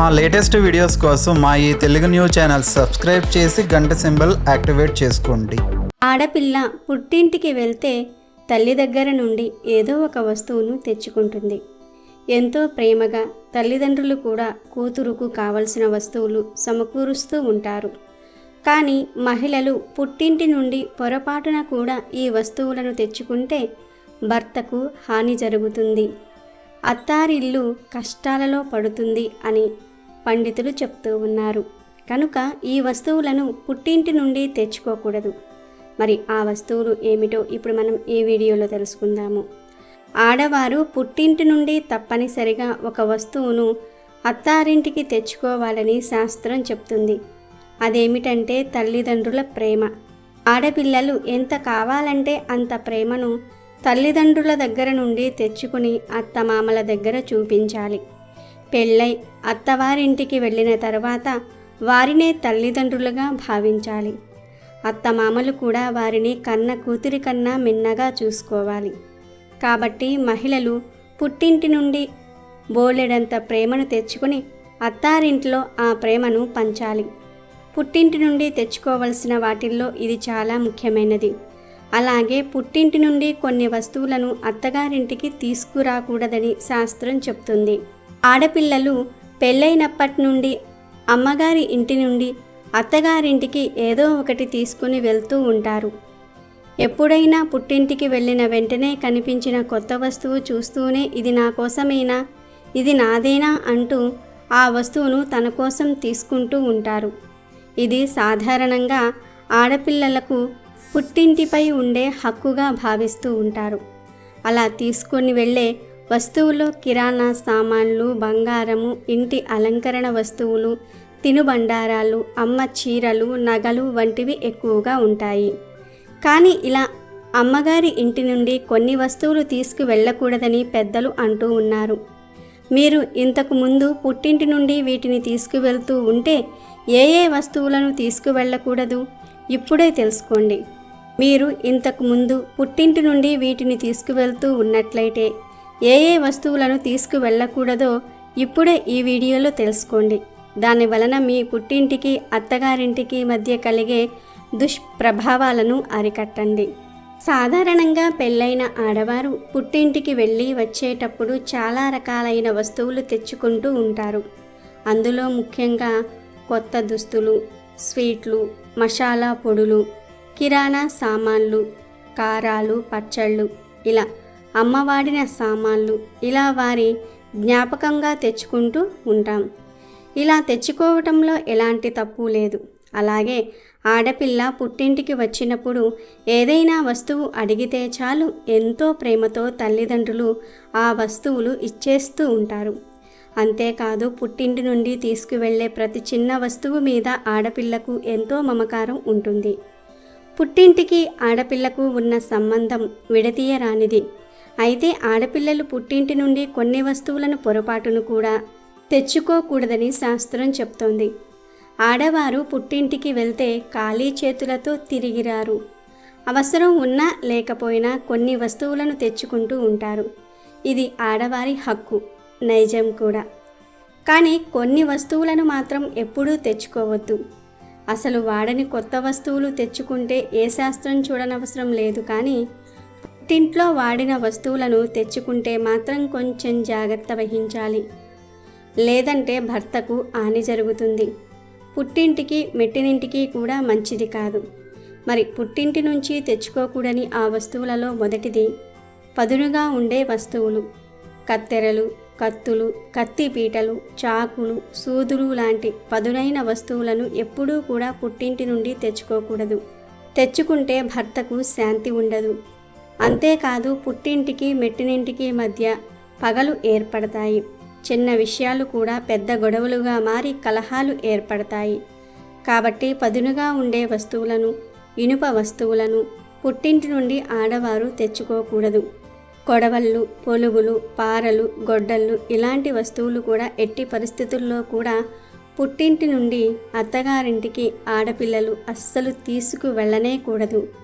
మా latest videos కోసం మా ఈ తెలుగు న్యూస్ ఛానల్ సబ్స్క్రైబ్ చేసి గంట సింబల్ యాక్టివేట్ చేసుకోండి. ఆడపిల్ల పుట్టింటికి వెళ్తే తల్లి దగ్గర నుండి ఏదో ఒక వస్తువును తెచ్చుకుంటుంది. ఎంతో ప్రేమగా తల్లిదండ్రులు కూడా కూతురుకు కావలసిన వస్తువులు సమకూరుస్తూ ఉంటారు. కానీ మహిళలు పుట్టింటి నుండి పొరపాటున కూడా ఈ వస్తువులను తెచ్చుకుంటే భర్తకు హాని జరుగుతుంది. అత్తారిల్లు కష్టాలలో పడుతుంది అని పండితులు చెప్తూ ఉన్నారు. కనుక ఈ వస్తువులను పుట్టింటి నుండి తెచ్చుకోకూడదు. మరి ఆ వస్తువులు ఏమిటో ఇప్పుడు మనం ఈ వీడియోలో తెలుసుకుందాము. ఆడవారు పుట్టింటి నుండి తప్పనిసరిగా ఒక వస్తువును అత్తారింటికి తెచ్చుకోవాలని శాస్త్రం చెప్తుంది. అదేమిటంటే తల్లిదండ్రుల ప్రేమ. ఆడపిల్లలు ఎంత కావాలంటే అంత ప్రేమను తల్లిదండ్రుల దగ్గర నుండి తెచ్చుకుని అత్తమామల దగ్గర చూపించాలి. పెళ్ళై అత్తవారింటికి వెళ్ళిన తర్వాత వారినే తల్లిదండ్రులుగా భావించాలి. అత్తమామలు కూడా వారిని కన్న కూతురి కన్నా మిన్నగా చూసుకోవాలి. కాబట్టి మహిళలు పుట్టింటి నుండి బోలెడంత ప్రేమను తెచ్చుకుని అత్తారింట్లో ఆ ప్రేమను పంచాలి. పుట్టింటి నుండి తెచ్చుకోవలసిన వాటిల్లో ఇది చాలా ముఖ్యమైనది. అలాగే పుట్టింటి నుండి కొన్ని వస్తువులను అత్తగారింటికి తీసుకురాకూడదని శాస్త్రం చెప్తుంది. ఆడపిల్లలు పెళ్ళైనప్పటి నుండి అమ్మగారి ఇంటి నుండి అత్తగారింటికి ఏదో ఒకటి తీసుకుని వెళ్తూ ఉంటారు. ఎప్పుడైనా పుట్టింటికి వెళ్ళిన వెంటనే కనిపించిన కొత్త వస్తువు చూస్తూనే ఇది నా కోసమేనా? ఇది నాదేనా? అంటూ ఆ వస్తువును తన కోసం తీసుకుంటూ ఉంటారు. ఇది సాధారణంగా ఆడపిల్లలకు పుట్టింటిపై ఉండే హక్కుగా భావిస్తూ ఉంటారు. అలా తీసుకొని వెళ్ళే వస్తువులు కిరాణా సామాన్లు బంగారము ఇంటి అలంకరణ వస్తువులు తినుబండారాలు అమ్మ చీరలు నగలు వంటివి ఎక్కువగా ఉంటాయి. కానీ ఇలా అమ్మగారి ఇంటి నుండి కొన్ని వస్తువులు తీసుకు వెళ్ళకూడదని పెద్దలు అంటూ ఉన్నారు. మీరు ఇంతకు ముందు పుట్టింటి నుండి వీటిని తీసుకువెళ్తూ ఉంటే ఏ ఏ వస్తువులను తీసుకువెళ్ళకూడదు ఇప్పుడే తెలుసుకోండి. మీరు ఇంతకు ముందు పుట్టింటి నుండి వీటిని తీసుకువెళ్తూ ఉన్నట్లయితే ఏ ఏ వస్తువులను తీసుకువెళ్ళకూడదో ఇప్పుడే ఈ వీడియోలో తెలుసుకోండి. దాని వలన మీ పుట్టింటికి అత్తగారింటికి మధ్య కలిగే దుష్ప్రభావాలను అరికట్టండి. సాధారణంగా పెళ్ళైన ఆడవారు పుట్టింటికి వెళ్ళి వచ్చేటప్పుడు చాలా రకాలైన వస్తువులు తెచ్చుకుంటూ ఉంటారు. అందులో ముఖ్యంగా కొత్త దుస్తులు స్వీట్లు మసాలా పొడులు కిరాణా సామాన్లు కారాలు పచ్చళ్ళు ఇలా అమ్మవాడిన సామాన్లు ఇలా వారి జ్ఞాపకంగా తెచ్చుకుంటూ ఉంటాం. ఇలా తెచ్చుకోవటంలో ఎలాంటి తప్పు లేదు. అలాగే ఆడపిల్ల పుట్టింటికి వచ్చినప్పుడు ఏదైనా వస్తువు అడిగితే చాలు ఎంతో ప్రేమతో తల్లిదండ్రులు ఆ వస్తువులు ఇచ్చేస్తూ ఉంటారు. అంతేకాదు పుట్టింటి నుండి తీసుకువెళ్ళే ప్రతి చిన్న వస్తువు మీద ఆడపిల్లకు ఎంతో మమకారం ఉంటుంది. పుట్టింటికి ఆడపిల్లకు ఉన్న సంబంధం విడతీయరానిది. అయితే ఆడపిల్లలు పుట్టింటి నుండి కొన్ని వస్తువులను పొరపాటును కూడా తెచ్చుకోకూడదని శాస్త్రం చెప్తోంది. ఆడవారు పుట్టింటికి వెళ్తే ఖాళీ చేతులతో తిరిగిరారు. అవసరం ఉన్నా లేకపోయినా కొన్ని వస్తువులను తెచ్చుకుంటూ ఉంటారు. ఇది ఆడవారి హక్కు నైజం కూడా. కానీ కొన్ని వస్తువులను మాత్రం ఎప్పుడూ తెచ్చుకోవద్దు. అసలు వాడని కొత్త వస్తువులు తెచ్చుకుంటే ఏ శాస్త్రం చూడనవసరం లేదు కానీ పుట్టింట్లో వాడిన వస్తువులను తెచ్చుకుంటే మాత్రం కొంచెం జాగ్రత్త వహించాలి. లేదంటే భర్తకు హాని జరుగుతుంది. పుట్టింటికి మెట్టినింటికి కూడా మంచిది కాదు. మరి పుట్టింటి నుంచి తెచ్చుకోకూడని ఆ వస్తువులలో మొదటిది పదునుగా ఉండే వస్తువులు. కత్తెరలు కత్తులు కత్తి పీటలు చాకులు సూదులు లాంటి పదునైన వస్తువులను ఎప్పుడూ కూడా పుట్టింటి నుండి తెచ్చుకోకూడదు. తెచ్చుకుంటే భర్తకు శాంతి ఉండదు. అంతేకాదు పుట్టింటికి మెట్టినింటికి మధ్య పగలు ఏర్పడతాయి. చిన్న విషయాలు కూడా పెద్ద గొడవలుగా మారి కలహాలు ఏర్పడతాయి. కాబట్టి పదునుగా ఉండే వస్తువులను ఇనుప వస్తువులను పుట్టింటి నుండి ఆడవారు తెచ్చుకోకూడదు. కొడవళ్ళు పొలుగులు పారలు గొడ్డళ్ళు ఇలాంటి వస్తువులు కూడా ఎట్టి పరిస్థితుల్లో కూడా పుట్టింటి నుండి అత్తగారింటికి ఆడపిల్లలు అస్సలు తీసుకు వెళ్ళనే కూడదు.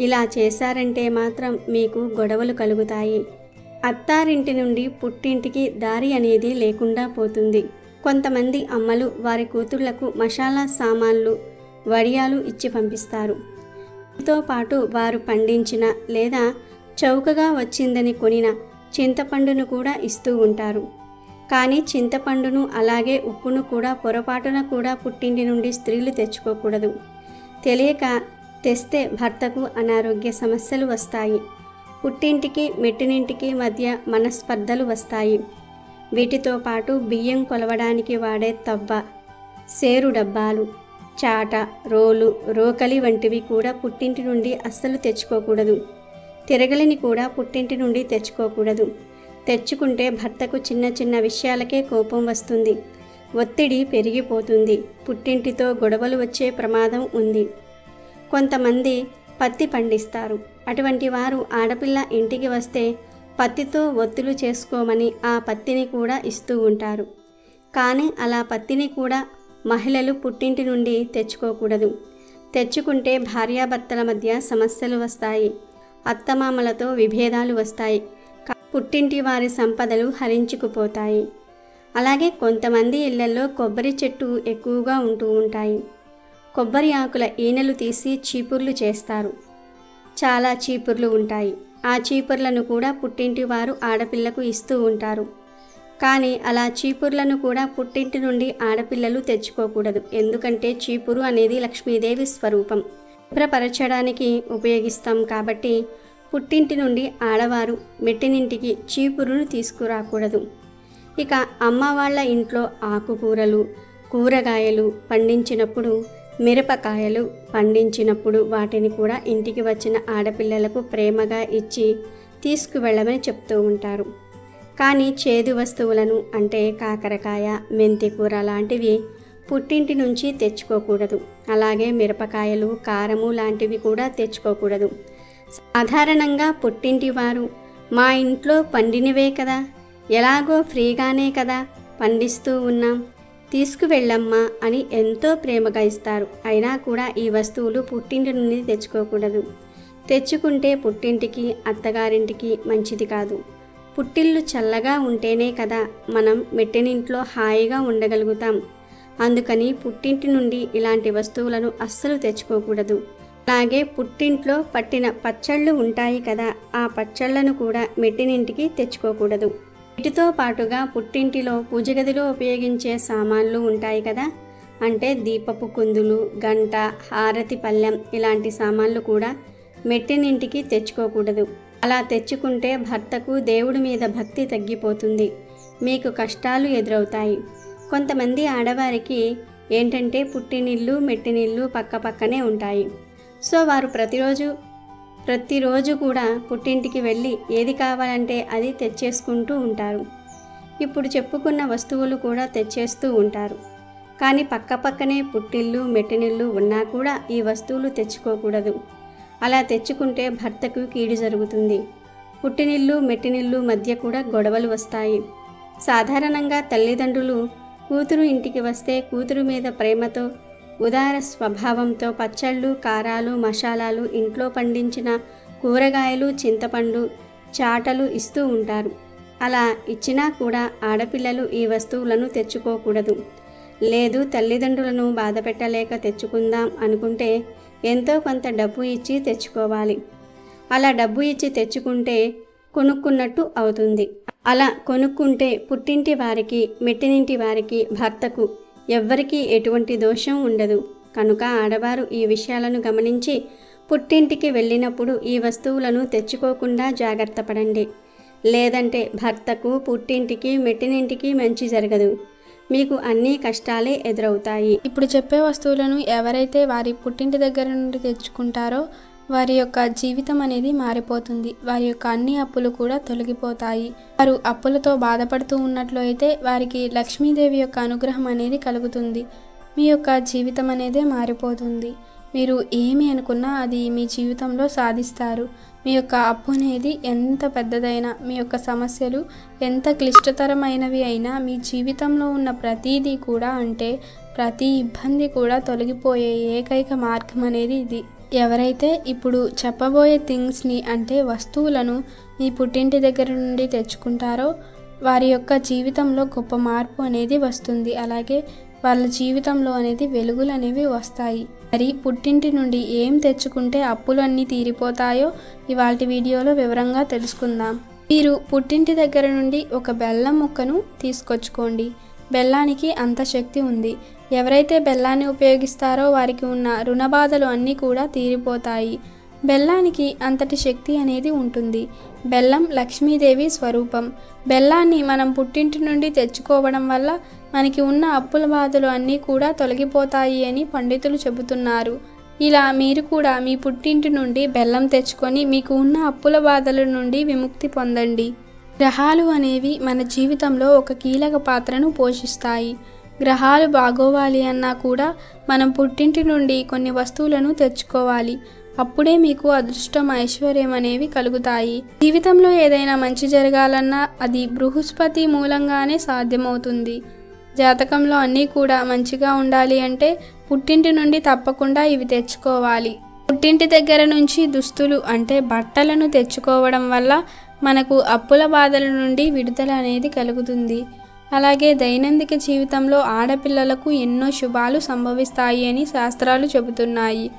ఇలా చేశారంటే మాత్రం మీకు గొడవలు కలుగుతాయి. అత్తారింటి నుండి పుట్టింటికి దారి అనేది లేకుండా పోతుంది. కొంతమంది అమ్మలు వారి కూతుళ్ళకు మసాలా సామాన్లు వడియాలు ఇచ్చి పంపిస్తారు. తో పాటు వారు పండించిన లేదా చౌకగా వచ్చిందని కొనిన చింతపండును కూడా ఇస్తూ ఉంటారు. కానీ చింతపండును అలాగే ఉప్పును కూడా పొరపాటున కూడా పుట్టింటి నుండి స్త్రీలు తెచ్చుకోకూడదు. తెలియక తెస్తే భర్తకు అనారోగ్య సమస్యలు వస్తాయి. పుట్టింటికి మెట్టినింటికి మధ్య మనస్పర్ధలు వస్తాయి. వీటితో పాటు బియ్యం కొలవడానికి వాడే తవ్వ సేరు డబ్బాలు చాట రోలు రోకలి వంటివి కూడా పుట్టింటి నుండి అస్సలు తెచ్చుకోకూడదు. తిరగలిని కూడా పుట్టింటి నుండి తెచ్చుకోకూడదు. తెచ్చుకుంటే భర్తకు చిన్న చిన్న విషయాలకే కోపం వస్తుంది. ఒత్తిడి పెరిగిపోతుంది. పుట్టింటితో గొడవలు వచ్చే ప్రమాదం ఉంది. కొంతమంది పత్తి పండిస్తారు. అటువంటి వారు ఆడపిల్ల ఇంటికి వస్తే పత్తితో ఒత్తులు చేసుకోమని ఆ పత్తిని కూడా ఇస్తూ ఉంటారు. కానీ అలా పత్తిని కూడా మహిళలు పుట్టింటి నుండి తెచ్చుకోకూడదు. తెచ్చుకుంటే భార్యాభర్తల మధ్య సమస్యలు వస్తాయి. అత్తమామలతో విభేదాలు వస్తాయి. పుట్టింటి వారి సంపదలు హరించుకుపోతాయి. అలాగే కొంతమంది ఇళ్ళలో కొబ్బరి చెట్టు ఎక్కువగా ఉంటూ ఉంటాయి. కొబ్బరి ఆకుల ఈనెలు తీసి చీపుర్లు చేస్తారు. చాలా చీపుర్లు ఉంటాయి. ఆ చీపుర్లను కూడా పుట్టింటి వారు ఆడపిల్లకు ఇస్తూ ఉంటారు. కానీ అలా చీపుర్లను కూడా పుట్టింటి నుండి ఆడపిల్లలు తెచ్చుకోకూడదు. ఎందుకంటే చీపురు అనేది లక్ష్మీదేవి స్వరూపం. శుభ్రపరచడానికి ఉపయోగిస్తాం కాబట్టి పుట్టింటి నుండి ఆడవారు మెట్టినింటికి చీపురును తీసుకురాకూడదు. ఇక అమ్మ వాళ్ళ ఇంట్లో ఆకుకూరలు కూరగాయలు పండించినప్పుడు మిరపకాయలు పండించినప్పుడు వాటిని కూడా ఇంటికి వచ్చిన ఆడపిల్లలకు ప్రేమగా ఇచ్చి తీసుకువెళ్ళమని చెప్తూ ఉంటారు. కానీ చేదు వస్తువులను అంటే కాకరకాయ మెంతికూర లాంటివి పుట్టింటి నుంచి తెచ్చుకోకూడదు. అలాగే మిరపకాయలు కారము లాంటివి కూడా తెచ్చుకోకూడదు. సాధారణంగా పుట్టింటి వారు మా ఇంట్లో పండినవే కదా ఎలాగో ఫ్రీగానే కదా పండిస్తూ ఉన్నాం. తీసుకువెళ్ళమ్మా అని ఎంతో ప్రేమగా ఇస్తారు. అయినా కూడా ఈ వస్తువులు పుట్టింటి నుండి తెచ్చుకోకూడదు. తెచ్చుకుంటే పుట్టింటికి అత్తగారింటికి మంచిది కాదు. పుట్టిల్లు చల్లగా ఉంటేనే కదా మనం మెట్టినింట్లో హాయిగా ఉండగలుగుతాం. అందుకని పుట్టింటి నుండి ఇలాంటి వస్తువులను అస్సలు తెచ్చుకోకూడదు. అలాగే పుట్టింట్లో పట్టిన పచ్చళ్ళు ఉంటాయి కదా ఆ పచ్చళ్ళను కూడా మెట్టినింటికి తెచ్చుకోకూడదు. వీటితో పాటుగా పుట్టింటిలో పూజగదిలో ఉపయోగించే సామాన్లు ఉంటాయి కదా. అంటే దీపపు కుందులు గంట హారతి పళ్ళెం ఇలాంటి సామాన్లు కూడా మెట్టినింటికి తెచ్చుకోకూడదు. అలా తెచ్చుకుంటే భర్తకు దేవుడి మీద భక్తి తగ్గిపోతుంది. మీకు కష్టాలు ఎదురవుతాయి. కొంతమంది ఆడవారికి ఏంటంటే పుట్టినిల్లు మెట్టినిల్లు పక్క పక్కనే ఉంటాయి. సో వారు ప్రతిరోజు ప్రతిరోజు కూడా పుట్టింటికి వెళ్ళి ఏది కావాలంటే అది తెచ్చేసుకుంటూ ఉంటారు. ఇప్పుడు చెప్పుకున్న వస్తువులు కూడా తెచ్చేస్తూ ఉంటారు. కానీ పక్కపక్కనే పుట్టిల్లు మెట్టినిల్లు ఉన్నా కూడా ఈ వస్తువులు తెచ్చుకోకూడదు. అలా తెచ్చుకుంటే భర్తకు కీడు జరుగుతుంది. పుట్టినిల్లు మెట్టినిల్లు మధ్య కూడా గొడవలు వస్తాయి. సాధారణంగా తల్లిదండ్రులు కూతురు ఇంటికి వస్తే కూతురు మీద ప్రేమతో ఉదార స్వభావంతో పచ్చళ్ళు కారాలు మసాలాలు ఇంట్లో పండించిన కూరగాయలు చింతపండు చాటలు ఇస్తూ ఉంటారు. అలా ఇచ్చినా కూడా ఆడపిల్లలు ఈ వస్తువులను తెచ్చుకోకూడదు. లేదు తల్లిదండ్రులను బాధ పెట్టలేక తెచ్చుకుందాం అనుకుంటే ఎంతో కొంత డబ్బు ఇచ్చి తెచ్చుకోవాలి. అలా డబ్బు ఇచ్చి తెచ్చుకుంటే కొనుక్కున్నట్టు అవుతుంది. అలా కొనుక్కుంటే పుట్టింటి వారికి మెట్టినింటి వారికి భర్తకు ఎవ్వరికీ ఎటువంటి దోషం ఉండదు. కనుక ఆడవారు ఈ విషయాలను గమనించి పుట్టింటికి వెళ్ళినప్పుడు ఈ వస్తువులను తెచ్చుకోకుండా జాగ్రత్త పడండి. లేదంటే భర్తకు పుట్టింటికి మెట్టినింటికి మంచి జరగదు. మీకు అన్ని కష్టాలే ఎదురవుతాయి. ఇప్పుడు చెప్పే వస్తువులను ఎవరైతే వారి పుట్టింటి దగ్గర నుండి తెచ్చుకుంటారో వారి యొక్క జీవితం అనేది మారిపోతుంది. వారి యొక్క అన్ని అప్పులు కూడా తొలగిపోతాయి. వారు అప్పులతో బాధపడుతూ ఉన్నట్లు అయితే వారికి లక్ష్మీదేవి యొక్క అనుగ్రహం అనేది కలుగుతుంది. మీ యొక్క జీవితం అనేదే మారిపోతుంది. మీరు ఏమి అనుకున్నా అది మీ జీవితంలో సాధిస్తారు. మీ యొక్క అప్పు అనేది ఎంత పెద్దదైనా మీ యొక్క సమస్యలు ఎంత క్లిష్టతరమైనవి అయినా మీ జీవితంలో ఉన్న ప్రతీదీ కూడా అంటే ప్రతి ఇబ్బంది కూడా తొలగిపోయే ఏకైక మార్గం అనేది ఇది. ఎవరైతే ఇప్పుడు చెప్పబోయే థింగ్స్ని అంటే వస్తువులను మీ పుట్టింటి దగ్గర నుండి తెచ్చుకుంటారో వారి యొక్క జీవితంలో గొప్ప మార్పు అనేది వస్తుంది. అలాగే వాళ్ళ జీవితంలో అనేది వెలుగులు అనేవి వస్తాయి. మరి పుట్టింటి నుండి ఏం తెచ్చుకుంటే అప్పులు అన్నీ తీరిపోతాయో ఇవాళ వీడియోలో వివరంగా తెలుసుకుందాం. మీరు పుట్టింటి దగ్గర నుండి ఒక బెల్లం ముక్కను తీసుకొచ్చుకోండి. బెల్లానికి అంత శక్తి ఉంది. ఎవరైతే బెల్లాన్ని ఉపయోగిస్తారో వారికి ఉన్న రుణ బాధలు అన్నీ కూడా తీరిపోతాయి. బెల్లానికి అంతటి శక్తి అనేది ఉంటుంది. బెల్లం లక్ష్మీదేవి స్వరూపం. బెల్లాన్ని మనం పుట్టింటి నుండి తెచ్చుకోవడం వల్ల మనకి ఉన్న అప్పుల బాధలు అన్నీ కూడా తొలగిపోతాయి అని పండితులు చెబుతున్నారు. ఇలా మీరు కూడా మీ పుట్టింటి నుండి బెల్లం తెచ్చుకొని మీకు ఉన్న అప్పుల బాధల నుండి విముక్తి పొందండి. గ్రహాలు అనేవి మన జీవితంలో ఒక కీలక పాత్రను పోషిస్తాయి. గ్రహాలు బాగోవాలి అన్నా కూడా మనం పుట్టింటి నుండి కొన్ని వస్తువులను తెచ్చుకోవాలి. అప్పుడే మీకు అదృష్టం ఐశ్వర్యం అనేవి కలుగుతాయి. జీవితంలో ఏదైనా మంచి జరగాలన్నా అది బృహస్పతి మూలంగానే సాధ్యమవుతుంది. జాతకంలో అన్నీ కూడా మంచిగా ఉండాలి అంటే పుట్టింటి నుండి తప్పకుండా ఇవి తెచ్చుకోవాలి. పుట్టింటి దగ్గర నుంచి దుస్తులు అంటే బట్టలను తెచ్చుకోవడం వల్ల మనకు అప్పుల బాధల నుండి విడుదల అనేది కలుగుతుంది. అలాగే దైనందిక జీవితంలో ఆడపిల్లలకు ఎన్నో శుభాలు సంభవిస్తాయి అని శాస్త్రాలు చెబుతున్నాయి.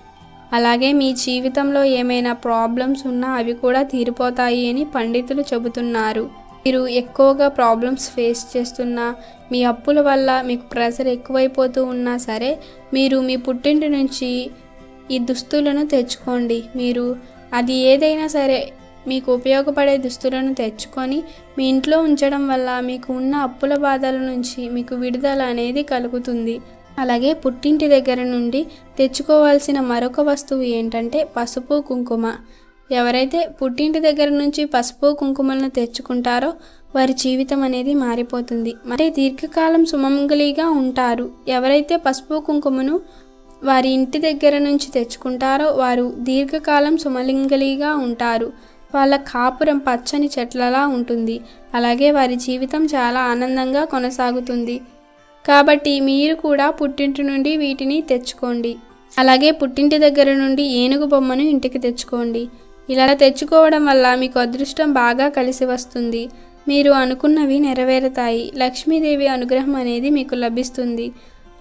అలాగే మీ జీవితంలో ఏమైనా ప్రాబ్లమ్స్ ఉన్నా అవి కూడా తీరిపోతాయి అని పండితులు చెబుతున్నారు. మీరు ఎక్కువగా ప్రాబ్లమ్స్ ఫేస్ చేస్తున్నా మీ అప్పుల వల్ల మీకు ప్రెషర్ ఎక్కువైపోతూ ఉన్నా సరే మీరు మీ పుట్టింటి నుంచి ఈ దుస్తులను తెచ్చుకోండి. మీరు అది ఏదైనా సరే మీకు ఉపయోగపడే దుస్తులను తెచ్చుకొని మీ ఇంట్లో ఉంచడం వల్ల మీకు ఉన్న అప్పుల బాధల నుంచి మీకు విడుదల అనేది కలుగుతుంది. అలాగే పుట్టింటి దగ్గర నుండి తెచ్చుకోవాల్సిన మరొక వస్తువు ఏంటంటే పసుపు కుంకుమ. ఎవరైతే పుట్టింటి దగ్గర నుంచి పసుపు కుంకుమలను తెచ్చుకుంటారో వారి జీవితం అనేది మారిపోతుంది. మరి దీర్ఘకాలం సుమంగళిగా ఉంటారు. ఎవరైతే పసుపు కుంకుమను వారి ఇంటి దగ్గర నుంచి తెచ్చుకుంటారో వారు దీర్ఘకాలం సుమలింగలిగా ఉంటారు. వాళ్ళ కాపురం పచ్చని చెట్లలా ఉంటుంది. అలాగే వారి జీవితం చాలా ఆనందంగా కొనసాగుతుంది. కాబట్టి మీరు కూడా పుట్టింటి నుండి వీటిని తెచ్చుకోండి. అలాగే పుట్టింటి దగ్గర నుండి ఏనుగు బొమ్మను ఇంటికి తెచ్చుకోండి. ఇలా తెచ్చుకోవడం వల్ల మీకు అదృష్టం బాగా కలిసి వస్తుంది. మీరు అనుకున్నవి నెరవేరుతాయి. లక్ష్మీదేవి అనుగ్రహం అనేది మీకు లభిస్తుంది.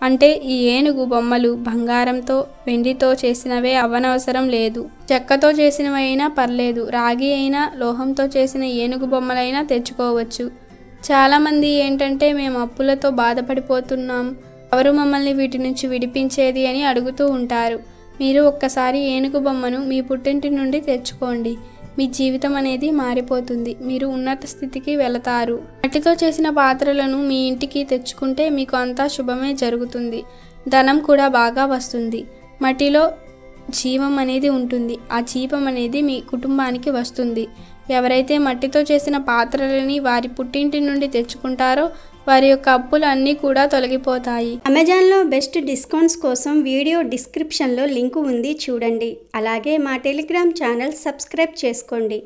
అంటే ఈ ఏనుగు బొమ్మలు బంగారంతో వెండితో చేసినవే అవ్వనవసరం లేదు. చెక్కతో చేసినవైనా పర్లేదు. రాగి అయినా లోహంతో చేసిన ఏనుగు బొమ్మలైనా తెచ్చుకోవచ్చు. చాలామంది ఏంటంటే మేము అప్పులతో బాధపడిపోతున్నాం. ఎవరు మమ్మల్ని వీటి నుంచి విడిపించేది అని అడుగుతూ ఉంటారు. మీరు ఒక్కసారి ఏనుగు బొమ్మను మీ పుట్టింటి నుండి తెచ్చుకోండి. మీ జీవితం అనేది మారిపోతుంది. మీరు ఉన్నత స్థితికి వెళతారు. మట్టితో చేసిన పాత్రలను మీ ఇంటికి తెచ్చుకుంటే మీకు అంతా శుభమే జరుగుతుంది. ధనం కూడా బాగా వస్తుంది. మట్టిలో జీవం అనేది ఉంటుంది. ఆ జీవం అనేది మీ కుటుంబానికి వస్తుంది. ఎవరైతే మట్టితో చేసిన పాత్రలని వారి పుట్టింటి నుండి తెచ్చుకుంటారో వారి యొక్క అప్పులు అన్నీ కూడా తొలగిపోతాయి. అమెజాన్లో బెస్ట్ డిస్కౌంట్స్ కోసం వీడియో డిస్క్రిప్షన్లో లింకు ఉంది చూడండి. అలాగే మా టెలిగ్రామ్ ఛానల్ సబ్స్క్రైబ్ చేసుకోండి.